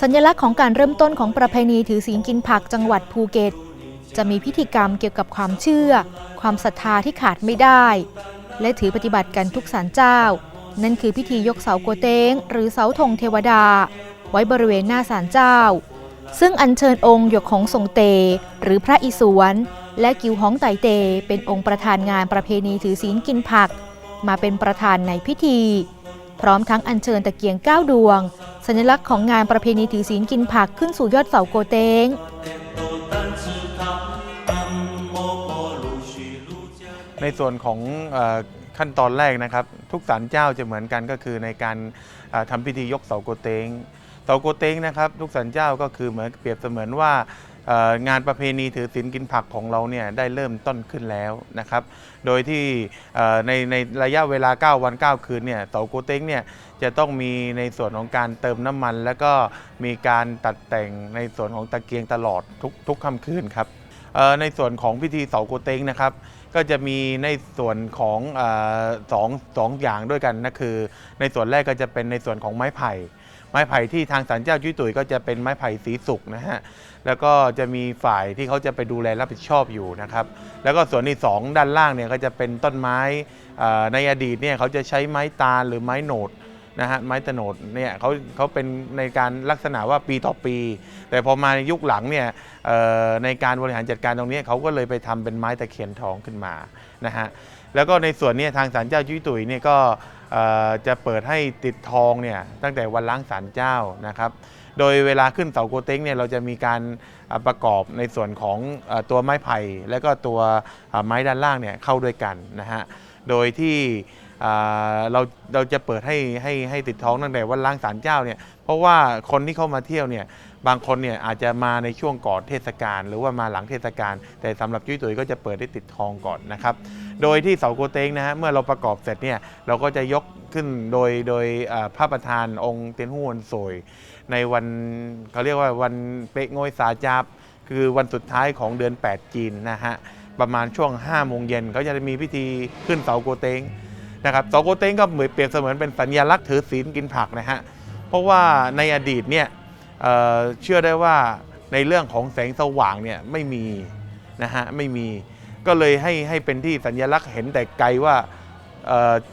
สัญลักษณ์ของการเริ่มต้นของประเพณีถือศีลกินผักจังหวัดภูเก็ต จะมีพิธีกรรมเกี่ยวกับความเชื่อ ความศรัทธาที่ขาดไม่ได้ และถือปฏิบัติกันทุกศาลเจ้า นั่นคือพิธียกเสาโกเต้งหรือเสาธงเทวดา ไว้บริเวณหน้าศาลเจ้า ซึ่งอัญเชิญองค์หยกของทรงเต หรือพระอิศวรและกิวฮ้องไตเต เป็นองค์ประธานงานประเพณีถือศีลกินผัก มาเป็นประธานในพิธี พร้อมทั้งอัญเชิญตะเกียงเก้าดวง สัญลักษณ์ของงานประเพณีถือศีลกินผักขึ้นสู่ยอดเสาโกเตงในส่วนของอขั้นตอนแรกนะครับ ทุกศาลเจ้าจะเหมือนกันก็คือในการเอ่อทำพิธียกเสาโกเตงเสาโกเตงนะครับ ทุกศาลเจ้าก็คือเหมือนเปรียบเสมือนว่า งานประเพณีถือศีลกินผักของเราเนี่ยได้เริ่มต้นขึ้นแล้วนะครับ โดยที่ในในระยะเวลา 9 วัน 9 คืนเนี่ยเสาโกเตงเนี่ยจะต้องมีในส่วนของการเติมน้ำมัน แล้วก็มีการตัดแต่งในส่วนของตะเกียงตลอดทุกทุกค่ำคืนครับในส่วนของพิธีเสาโกเต้งนะครับก็จะมีในส่วนของอสองสองอย่างด้วยกันนะคือ ในส่วนแรกก็จะเป็นในส่วนของไม้ไผ่ ไม้ไผ่ที่ทางศาลเจ้าจุ้ยตุ๋ยก็จะเป็นไม้ไผ่สีสุกนะฮะแล้วก็จะมีฝ่ายที่เขาจะไปดูแลรับผิดชอบอยู่นะครับแล้วก็ส่วนที่สองด้านล่างเนี่ยก็จะเป็นต้นไม้ในอดีตเนี่ยเขาจะใช้ไม้ตาลหรือไม้โหนดนะฮะไม้ตะโหนดเนี่ยเขาเขาเป็นในการลักษณะว่าปีต่อปี แต่พอมาในยุคหลังเนี่ยในการบริหารจัดการตรงนี้เขาก็เลยไปทำเป็นไม้ตะเคียนทองขึ้นมานะฮะ แล้วก็ในส่วนนี้ทางศาลเจ้าจุ้ยตุ๋ยเนี่ยก็จะเปิดให้ติดทองเนี่ยตั้งแต่วันล้างศาลเจ้านะครับ โดยเวลาขึ้นเสาโกเต็งเนี่ยเราจะมีการประกอบในส่วนของตัวไม้ไผ่และก็ตัวไม้ด้านล่างเนี่ยเข้าด้วยกันนะฮะ โดยที่ เราเราจะเปิดให้ให้ให้ติดท้องตั้งแต่วันล้างศาลเจ้าเนี่ยเพราะว่าคนที่เข้ามาเที่ยวเนี่ยบางคนเนี่ยอาจจะมาในช่วงก่อนเทศกาลหรือว่ามาหลังเทศกาลแต่สำหรับจุ้ยตุ๋ยก็จะเปิดได้ติดทองก่อนนะครับโดยที่เสาโกเตงนะฮะเมื่อเราประกอบเสร็จเนี่ยเราก็จะยกขึ้นโดยโดยพระประธานองค์เตียนหูวนโสยในวันเขาเรียกว่าวันเป๊ะโงยสาจาบคือวันสุดท้ายของเดือน 8 จีนนะฮะประมาณช่วง5โมงเย็นเขาจะมีพิธีขึ้นเสาโกเตง นะครับเสโกเต้งก็เหมือนเปรียบเสมือนเป็นสัญลักษณ์ถือศีลกินผักนะฮะเพราะว่าในอดีตเนี่ยเเชื่อได้ว่าในเรื่องของแสงสว่างเนี่ยไม่มีนะฮะไม่มีก็เลยให้ให้เป็นที่สัญลักษณ์เห็นแต่ไกลว่า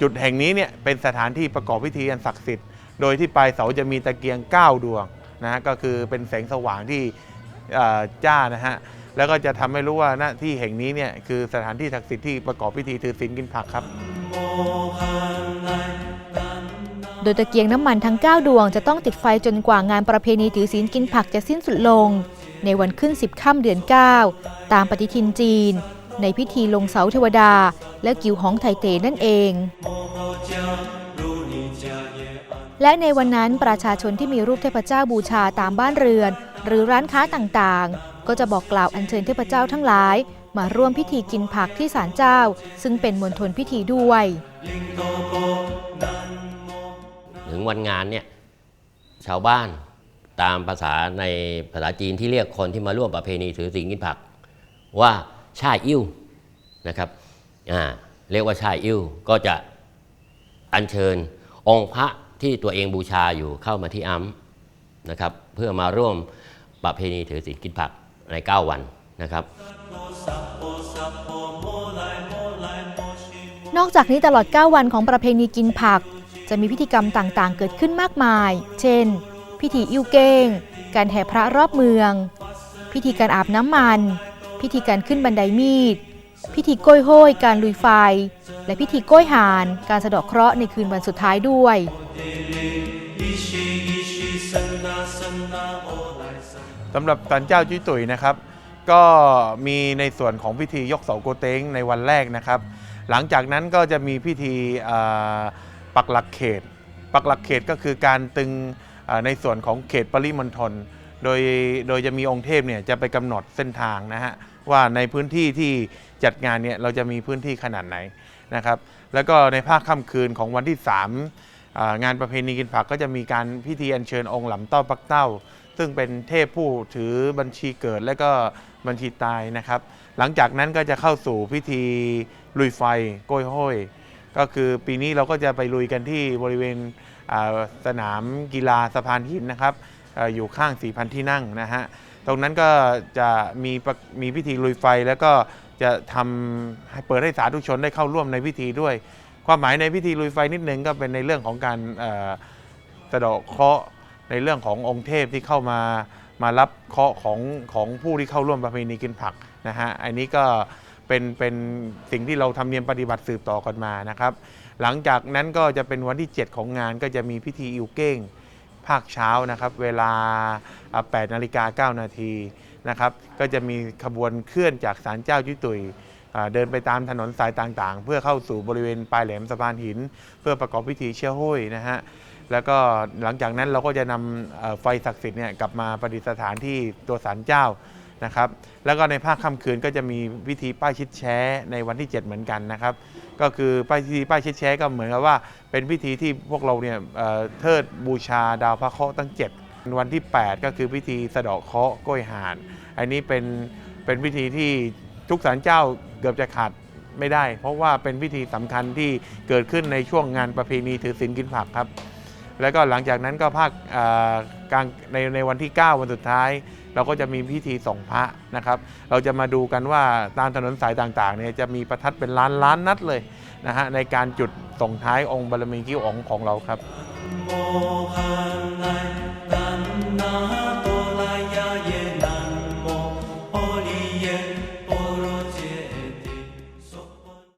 จุดแห่งนี้เนี่ยเป็นสถานที่ประกอบพิธีอันศักดิ์สิทธิ์โดยที่ปลายเสาจะมีตะเกียง 9 ดวงนะฮะก็คือเป็นแสงสว่างที่จ้านะฮะแล้วก็จะทำให้รู้ว่าหน้าที่แห่งนี้เนี่ยคือสถานที่ศักดิ์สิทธิ์ที่ประกอบพิธีถือศีลกินผักครับ โดยตะเกียงน้ำมันทั้ง 9 ดวงจะต้องติดไฟจนกว่างานประเพณีถือศีลกินผักจะสิ้นสุดลง ในวันขึ้น 10ค่ำเดือน 9 ตามปฏิทินจีน ในพิธีลงเสาเทวดา และกิวหองไทเตนั่นเอง และในวันนั้นประชาชนที่มีรูปเทพเจ้าบูชาตามบ้านเรือน หรือร้านค้าต่างๆ ก็จะบอกกล่าวอัญเชิญเทพเจ้าทั้งหลาย มาร่วมพิธีกินผักที่ศาลเจ้า ซึ่งเป็นมณฑลพิธีด้วย ถึงวันงานเนี่ยชาวบ้านตามภาษาในภาษาจีนที่เรียกคนที่มาร่วมประเพณีถือศีลกินผัก ว่าชาอิ่วนะครับอ่าเรียกว่าชาอิ่วก็จะอัญเชิญองค์พระที่ตัวเองบูชาอยู่เข้ามาที่อัมนะครับ เพื่อมาร่วมประเพณีถือศีลกินผักใน 9 วันนะครับ นอกจากนี้ตลอด 9 วันของประเพณีกินผัก จะมีพิธีกรรมต่างๆ เกิดขึ้นมากมาย เช่น พิธีอิ่วเก้ง การแห่พระรอบเมือง พิธีการอาบน้ำมัน พิธีการขึ้นบันไดมีด พิธีโก้ยโห้ยการลุยไฟ และพิธีโก้ยหาน การสะเดาะเคราะห์ในคืนวันสุดท้ายด้วย สำหรับศาลเจ้าจุ้ยตุ๋ยนะครับ ก็มีในส่วนของพิธียกเสาโกเต้งในวันแรกนะครับ หลังจากนั้นก็จะมีพิธีปักหลักเขต ปักหลักเขตก็คือการตึงในส่วนของเขตปริมณฑลโดยโดยจะมีองค์เทพเนี่ยจะไปกำหนดเส้นทางนะฮะว่าในพื้นที่ที่จัดงานเนี่ยเราจะมีพื้นที่ขนาดไหนนะครับ แล้วก็ในภาคค่ำคืนของวันที่ 3 งานประเพณีกินผักก็จะมีการพิธีอัญเชิญองค์หลำเต้าปักเต้า ซึ่งเป็นเทพผู้ถือบัญชีเกิดและก็บัญชีตายนะครับ หลังจากนั้นก็จะเข้าสู่พิธีลุยไฟโกยห้อยก็คือปีนี้เราก็จะไปลุยกันที่บริเวณสนามกีฬาสะพานหินนะครับออยู่ข้าง 4,000 ที่นั่งนะฮะตรงนั้นก็จะมีมีพิธีลุยไฟแล้วก็จะทำให้เปิดให้สาธุชนได้เข้าร่วมในพิธีด้วย ความหมายในพิธีลุยไฟนิดนึงก็เป็นในเรื่องของการเอ่อสะเดาะเคราะห์ในเรื่องขององค์เทพที่เข้ามามารับเคราะห์ของของผู้ที่เข้าร่วมประเพณีกินผักนะฮะอันนี้ก็เป็นเป็นสิ่งที่เราทำเนียมปฏิบัติสืบต่อกันมานะครับ หลังจากนั้นก็จะเป็นวันที่ 7 ของงานก็จะมีพิธีอิวเก้งภาคเช้านะครับ เวลาอ่า8นาฬิกา9นาที นะครับก็จะมีขบวนเคลื่อนจากศาลเจ้าจุยตุยเดินไปตามถนนสายต่างๆ เพื่อเข้าสู่บริเวณปลายแหลมสะพานหิน เพื่อประกอบพิธีเชี่ยวห้วยนะฮะแล้วก็หลังจากนั้นเราก็จะนำไฟศักดิ์สิทธิ์เนี่ยกลับมาประดิษฐานที่ตัวศาลเจ้านะครับแล้วก็ในภาคค่ำคืนก็จะมีพิธีป้ายชิดแช้ในวันที่ 7 เหมือนกันนะครับ ก็คือป้ายพิธีป้ายชิดแช้ก็เหมือนกับว่า เป็นพิธีที่พวกเราเนี่ยเอ่อเทิดบูชาดาวพระเคราะห์ตั้ง 7 วันที่ 8 ก็คือพิธีสะเดาะเคาะห์กล้วยหาน อันนี้เป็นเป็นพิธีที่ทุกศาลเจ้าเกือบจะขาดไม่ได้ เพราะว่าเป็นพิธีสำคัญที่เกิดขึ้นในช่วงงานประเพณีถือศีลกินผักครับ แล้วก็หลังจากนั้นก็ภาคกลางในในวันที่ 9 วันสุดท้าย เราก็จะมีพิธีส่งพระนะครับ เราจะมาดูกันว่าตามถนนสายต่างๆเนี่ยจะมีประทัดเป็นล้านล้านนัดเลยนะฮะในการจุดส่งท้ายองค์บารมีกิ้วองของเราครับ